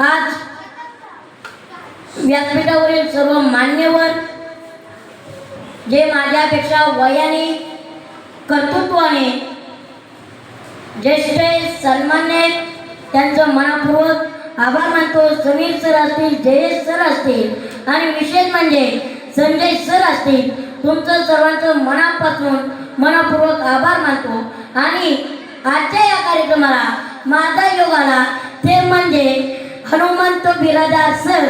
आज व्यासपीठावरील सर्व मान्यवर जे माझ्यापेक्षा वयाने कर्तृत्वाने ज्येष्ठ सन्मान्य आहेत, त्यांचं मनापूर्वक आभार मानतो. समीर सर असतील जयेश सर असतील आणि विशेष म्हणजे संजय सर असतील तुमचं सर्वांचं मनापासून मनापूर्वक आभार मानतो. आणि आजच्या या कार्यक्रमाला माझा योगाला ते म्हणजे हनुमंत बिरादार सर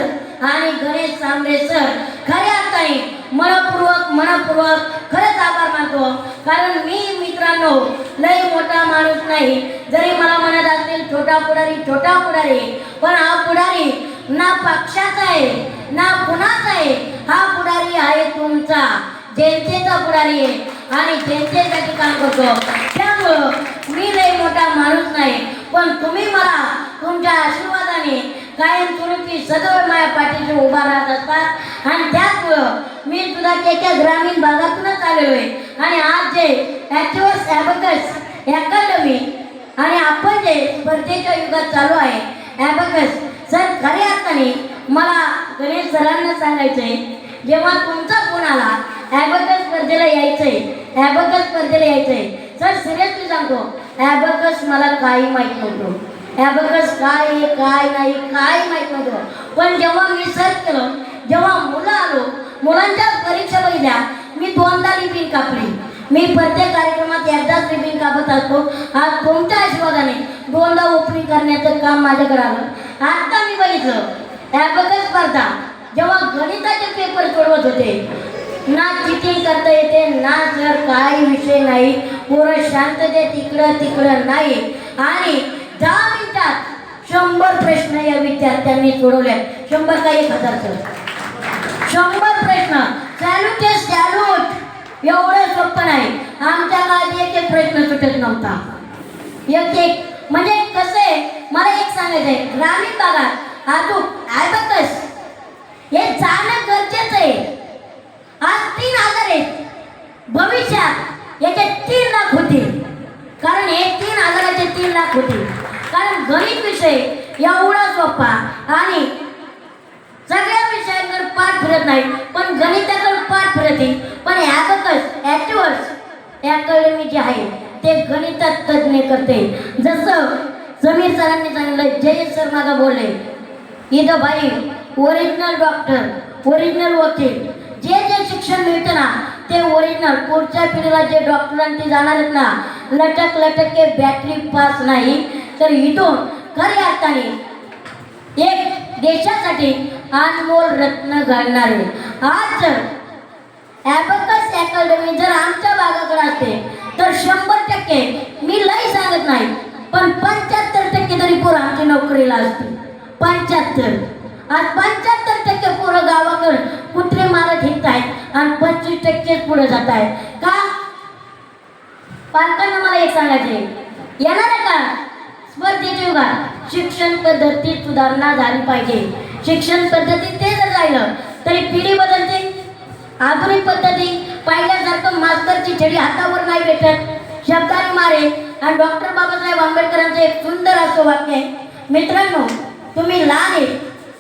आणि गणेश सांबरे सर. खऱ्या अर्थाने मनपूर्वक मनपूर्वक खरंच आभार मानतो. कारण मी मित्रांनो लई मोठा माणूस नाही. जरी मला म्हणत असतील छोटा पुढारी छोटा पुढारी पण हा पुढारी ना पक्षाचा आहे ना कुणाचा आहे. हा पुढारी आहे तुमचा जनतेचा पुढारी आहे. आणि जनतेसाठी काम करतो. त्यामुळं मी लई मोठा माणूस नाही पण तुम्ही मला कायमस्वरूपी सदैव माझ्या पाठीशी उभा राहत असतात. आणि त्याचमुळं मी सुद्धा त्याच्या ग्रामीण भागातूनच आलेलो आहे. आणि आज जे ॲक्च्युअल ॲबकस अकॅडमी आणि आपण जे स्पर्धेच्या युगात चालू आहे ॲबकस सर खऱ्या अर्थाने मला गणेश सरांना सांगायचं आहे जेव्हा तुमचा फोन आला ॲबकस स्पर्धेला यायचं आहे ॲबकस स्पर्धेला यायचं आहे. सर सिरियसली सांगतो ॲबकस मला काही माहीत नव्हतं. ॲबकस काय आहे काय नाही काय माहीत नव्हतं. पण जेव्हा मी सर्च केलं जेव्हा मुलं आलो मुलांच्या परीक्षा बघितल्या मी दोनदा लिपिन कापली. मी प्रत्येक कार्यक्रमात एकदाच लिपिन कापत असतो. आज तुमच्या आशीर्वादाने दोनदा ओपनिंग करण्याचं काम माझ्याकडे आलं. आता मी बघितलं. ॲबकस स्पर्धा. जेव्हा गणिताचे पेपर सोडवत होते ना चिटिंग करता येते ना सर काही विषय नाही. पोरं शांततेत इकडं तिकडं नाही. आणि ज्या मिनिटात शंभर प्रश्न या विद्यार्थ्यांनी सोडवले. शंभर का एक हजार सर? शंभर प्रश्न. सॅल्यूट आहे सॅल्यूट एवढं सोपं नाही. आमच्या काळात एक एक प्रश्न सुटत नव्हता. एक एक. म्हणजे कसं आहे? मला एक सांगायचं आहे ग्रामीण भागात आतून ॲबकस हे जाणं गरजेचं आहे. आज तीन हजार आहेत. भविष्यात याचे तीन लाख होतील. कारण हे तीन हजाराचे तीन लाख होतील. विषय एवढा सोपा आणि सगळ्या विषयांवर पाठ फिरत नाही पण गणिताकडे पाठ फिरते. पण ॲबकस ॲक्टिव्हर्स अकॅडमी जे आहे ते गणितात तज्ज्ञ करते. जसं समीर सरांनी सांगितलं जय सर मागा बोलले. इथं भाई ओरिजिनल डॉक्टर ओरिजिनल वकील. जे जे शिक्षण मिळतं ना ते ओरिजिनल पुढच्या पिढीला जे डॉक्टरांची जाणार आहेत ना लटक लटक के बॅटरी पास नाही. तर इथून खऱ्या अर्थाने एक देशासाठी अनमोल रत्न घालणारे. आज जर ॲबकस अकॅडमी जर आमच्या भागाकडे असते तर शंभर टक्के मी लई सांगत नाही पण पंच्याहत्तर टक्के तरी पोरं आमची नोकरीला असते पंच्याहत्तर. आज पंच्याहत्तर टक्के पोरं गावाकडे कुत्रे मारत हिंडत आहेत आणि पंचवीस टक्केच पुढे जात आहेत का? पालकांना मला एक सांगायचे येणार आहे का? स्पर्धेच्या युगात शिक्षण पद्धतीत सुधारणा झाली पाहिजे. शिक्षण पद्धतीत ते जर राहिलं तरी पिढी बदलते. आधुनिक पद्धती पाहिल्यासारखं मास्तरची छडी हातावर नाही भेटत. शब्दाने मारे आणि डॉक्टर बाबासाहेब आंबेडकरांचं एक सुंदर असं वाक्य आहे. मित्रांनो तुम्ही लहान आहे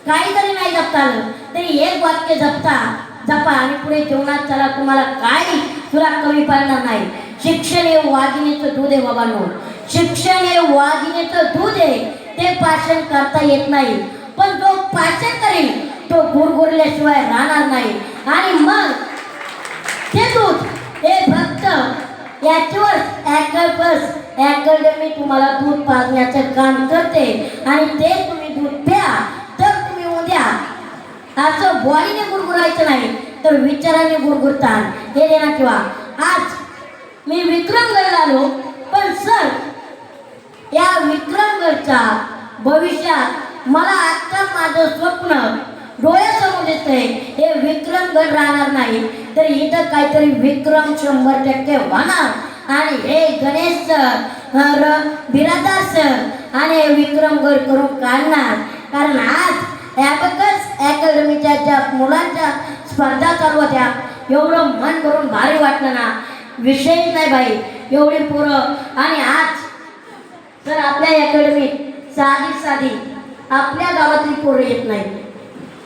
काही जरी नाही जपता आलं. तरी एक वाक्य जपता जपा आणि पुढे जीवनात चला. तुम्हाला काही तुला कमी पडणार नाही. शिक्षण हे वाघिणीचं दूध आहे बाबांनो. शिक्षण हे वाघिणीचं दूध आहे. ते पाचन करता येत नाही. पण जो पाचन करेल तो गुरगुरल्याशिवाय राहणार नाही. आणि मग ते दूध हे फक्त याच्यावर ॲकल्पस अकॅडमी तुम्हाला दूध पाजण्याचं काम करते. आणि ते तुम्ही दूध प्या. तर तुम्ही उद्या असं बॉडीने गुरगुरायचं नाही तर विचाराने गुरगुरतात हे देणार किंवा. आज मी विक्रमगडला आलो पण सर या विक्रमगडच्या भविष्यात मला आत्ता माझं स्वप्न डोळ्यासमोर दिसतंय. हे विक्रमगड राहणार नाही तर इथं काहीतरी विक्रम शंभर टक्के होणार. आणि हे गणेश सर बिरादार सर आणि हे विक्रमगड करून काढणार. कारण आज ॲबकस अकॅडमीच्या ज्या मुलांच्या स्पर्धा चालू होत्या एवढं मन करून भारी वाटलं ना. विषयच नाही बाई एवढी पोरं. आणि आज तर आपल्या अकॅडमीत साधी साधी आपल्या गावातली पोरं येत नाही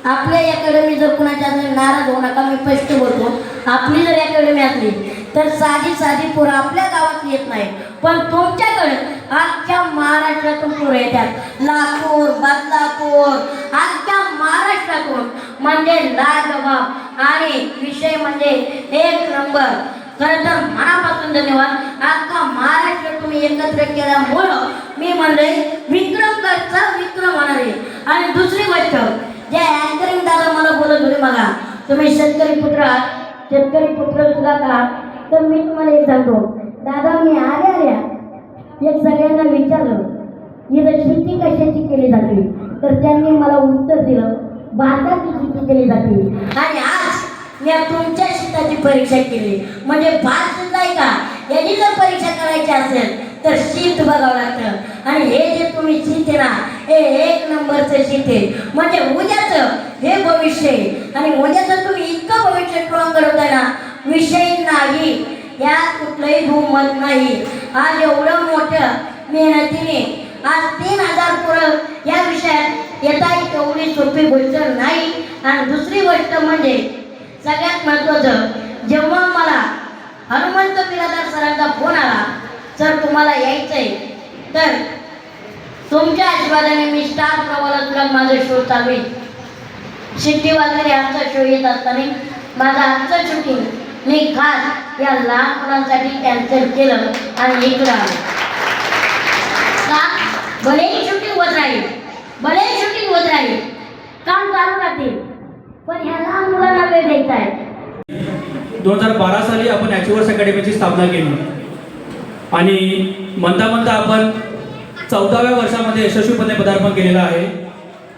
आपल्या अकॅडमी जर कुणाच्या नाराज होऊ नका मी स्पष्ट बोलतो आपली जर अकॅडमी असली तर साधी साधी पोरं आपल्या गावात येत नाही पण तुमच्याकडे आजच्या महाराष्ट्रातून पोरं येतात. लातूर बदलापूर आजच्या महाराष्ट्रातून. म्हणजे लाजवाब आणि विषय म्हणजे एक नंबर. खरं तर मनापासून धन्यवाद. अख्खा महाराष्ट्र तुम्ही एकत्र केल्यामुळं मी म्हणले विक्रमगडचा विक्रम होणार. आहे आणि दुसरी गोष्ट जे अँकरिंग दादा मला बोलत होते बघा तुम्ही शेतकरी पुत्र आहात, शेतकरी पुत्र सुद्धा का? तर मी तुम्हाला एक सांगतो. दादा मी आल्या आल्या एक सगळ्यांना विचारलं इथं शेती कशाची केली जाते? तर त्यांनी मला उत्तर दिलं भारताची शेती केली जाते. आणि आज मी तुमच्या शेताची परीक्षा केली. म्हणजे भात सुद्धा आहे का? याची जर परीक्षा करायची असेल तर शीत बघावं लागतं. आणि हे जे तुम्ही शीत आहे ना हे एक नंबरचं शीत आहे. म्हणजे उद्याचं हे भविष्य आहे. आणि उद्याचं तुम्ही इतकं भविष्य स्ट्रॉंग आहे ना विषय नाही. यात कुठलंही बहुमत नाही. आज एवढं मोठं मेहनतीने आज तीन हजार पोरं या विषयात येता एवढी सोपी गोष्ट नाही. आणि दुसरी गोष्ट म्हणजे सगळ्यात महत्वाचं जेव्हा मला हनुमंत बिरादार सरांचा फोन आला सर तुम्हाला यायचंय. तर तुमच्या आशीर्वादाने मी स्टार प्रवाला तुला माझा शो चालू आहे. शिट्टी वाजलेली आमचा शो येत असताना माझा आजचं शूटिंग मी खास या लहान मुलांसाठी कॅन्सल केलं आणि इकडं आलो. का? भलेही शूटिंग होत राहील भले शूटिंग होत राहील काम चालू राहतील पण ह्या लहान मुलांना वेळ द्यायचा आहे दोन हजार बारा साली आपण ॲचिवर्स अकॅडमीची स्थापना केली. आणि म्हणता म्हणता आपण चौदाव्या वर्षामध्ये यशस्वीपणे पदार्पण केलेलं आहे.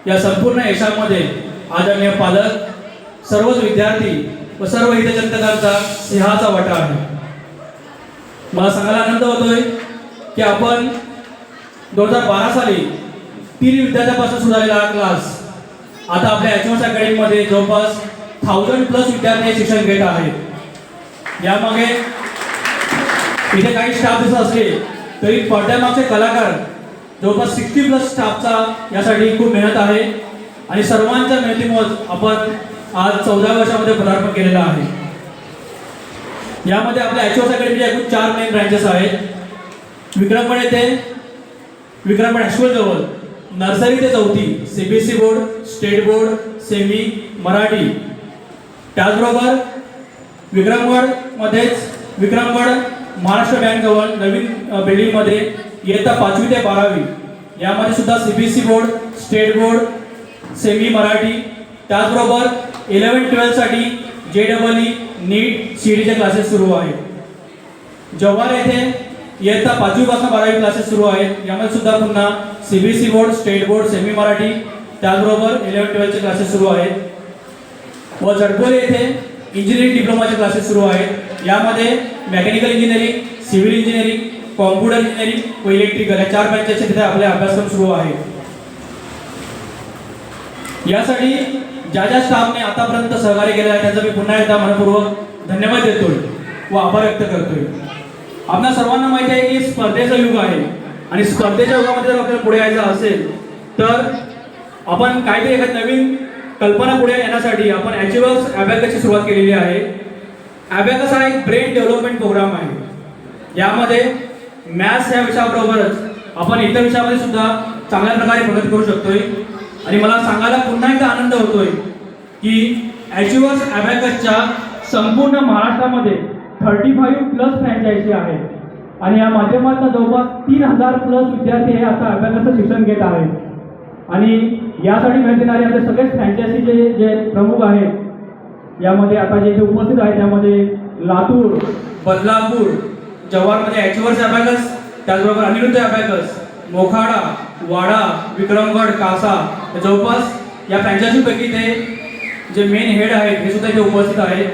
या संपूर्ण यशामध्ये आदरणीय पालक सर्वच विद्यार्थी व सर्व हितचिंतकांचा सिंहाचा वाटा आहे. मला सांगायला आनंद होतोय की आपण दोन हजार बारा साली तीन विद्यार्थ्यापासून सुरू झालेला हा क्लास आता आपल्या ॲचिवर्स अकॅडमीमध्ये जवळपास थाउजंड प्लस विद्यार्थी शिक्षण घेत आहेत. यामागे इथे काही स्टाफ जसं असले तरी पडद्यामागचे कलाकार जवळपास सिक्स्टी प्लस स्टाफचा यासाठी खूप मेहनत आहे. आणि सर्वांच्या मेहनतीमुळे आपण आज चौदा वर्षामध्ये पदार्पण केलेलं आहे. यामध्ये आपल्या ॲचओस अकॅडमीच्या एकूण चार मेन ब्रँचेस आहेत. विक्रमगड येथे विक्रमगड हायस्कूल जवळ नर्सरी ते चौथी CBSE board state board semi Marathi. त्याचबरोबर विक्रमगडमध्येच विक्रमगड महाराष्ट्र बँक जवळ नवीन अ, बिल्डिंगमध्ये इयत्ता पाचवी ते बारावी यामध्ये सुद्धा CBSE board state board semi Marathi त्याचबरोबर eleven ट्वेल्थसाठी J double E NEET C डीचे क्लासेस सुरू आहेत. जव्हार येथे इयत्ता पाचवीपासून बारावी क्लासेस सुरू आहेत. यामध्ये सुद्धा पुन्हा CBSE board state board semi Marathi त्याचबरोबर इलेवन ट्वेल्थचे क्लासेस सुरू आहेत. व जडकोली येथे इंजिनिअरिंग डिप्लोमाचे क्लासेस सुरू आहेत. यामध्ये mechanical engineering civil engineering computer engineering व इलेक्ट्रिकल या चार ब्रँचेसचे तिथे आपले अभ्यासक्रम सुरू आहेत. यासाठी ज्या ज्या स्टाफने आतापर्यंत सहकार्य केलं आहे त्यांचा मी पुन्हा एकदा मनपूर्वक धन्यवाद देतोय व आभार व्यक्त करतोय. आपल्या सर्वांना माहिती आहे की स्पर्धेचा युग आहे आणि स्पर्धेच्या युगामध्ये जर आपल्याला पुढे यायचं असेल तर आपण काहीतरी एखाद नवीन कल्पना पुढे येण्यासाठी आपण ॲचिवर्स ॲबॅकसची सुरुवात केलेली आहे. ॲबॅकस हा एक ब्रेन डेव्हलपमेंट प्रोग्राम आहे. यामध्ये मॅथ्स या विषयाबरोबरच आपण इतर विषयामध्ये सुद्धा चांगल्या प्रकारे प्रगती करू शकतोय. आणि मला सांगायला पुन्हा एकदा आनंद होतोय की ॲचिवर्स ॲबॅकसच्या संपूर्ण महाराष्ट्रामध्ये थर्टी फाईव्ह प्लस फ्रँचायझी आहे. आणि या माध्यमातून जवळपास तीन हजार प्लस विद्यार्थी हे आता अभ्यासाचं शिक्षण घेत आहेत. आणि यासाठी माहिती देणारे आपले सगळेच फ्रँचायझीचे जे प्रमुख आहेत यामध्ये आता जे जे उपस्थित आहेत त्यामध्ये लातूर बदलापूर जव्हारमध्ये म्हणजे ॲचवर्स अबॅकस त्याचबरोबर अनिरुद्ध अबॅकस मोखाडा वाडा विक्रमगड कासा जवळपास या फ्रँचायसीपैकी ते जे मेन हेड आहेत हे सुद्धा इथे उपस्थित आहेत.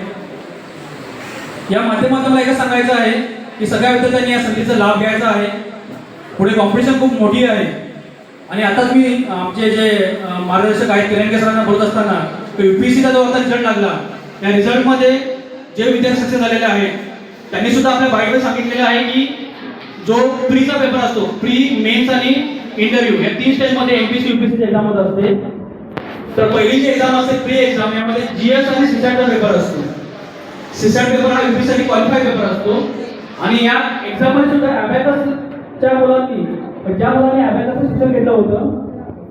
या माध्यमातून मला एकच सांगायचं आहे की सगळ्या विद्यार्थ्यांनी या संधीचा लाभ घ्यायचा आहे. पुढे कॉम्पिटिशन खूप मोठी आहे. आणि आताच मी आमचे जे मार्गदर्शक आहेत किरणके सरांना बोलत असताना युपीएससीचा जो आता रिझल्ट लागला त्या रिझल्टमध्ये जे विद्यार्थी सक्सेस झालेले आहेत त्यांनी सुद्धा आपल्या बाईटवर सांगितलेलं आहे की जो प्रीचा पेपर असतो प्री मेन्स आणि इंटरव्ह्यू या तीन स्टेजमध्ये एमपीसी युपीसीची एक्झाम होत असते. तर पहिली जी एक्झाम असते प्री एक्झाम यामध्ये जीएस आणि सीसॅटचा पेपर असतो. सीसॅट पेपर हा UPSC क्वालिफाय पेपर असतो. आणि या एक्झाममध्ये सुद्धा अभ्यासच्या मुलांनी ज्या मुलांनी अभ्यासाचं शिक्षण घेतलं होतं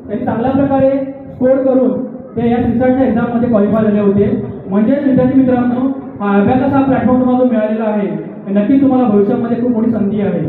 त्यांनी चांगल्या प्रकारे स्कोर करून ते या सीसॅटच्या एक्झाममध्ये क्वालिफाय झाले होते. म्हणजेच विद्यार्थी मित्रांनो हा अबॅकस हा प्लॅटफॉर्म तुम्हाला जो मिळालेला आहे नक्की तुम्हाला भविष्यामध्ये खूप मोठी संधी आहे.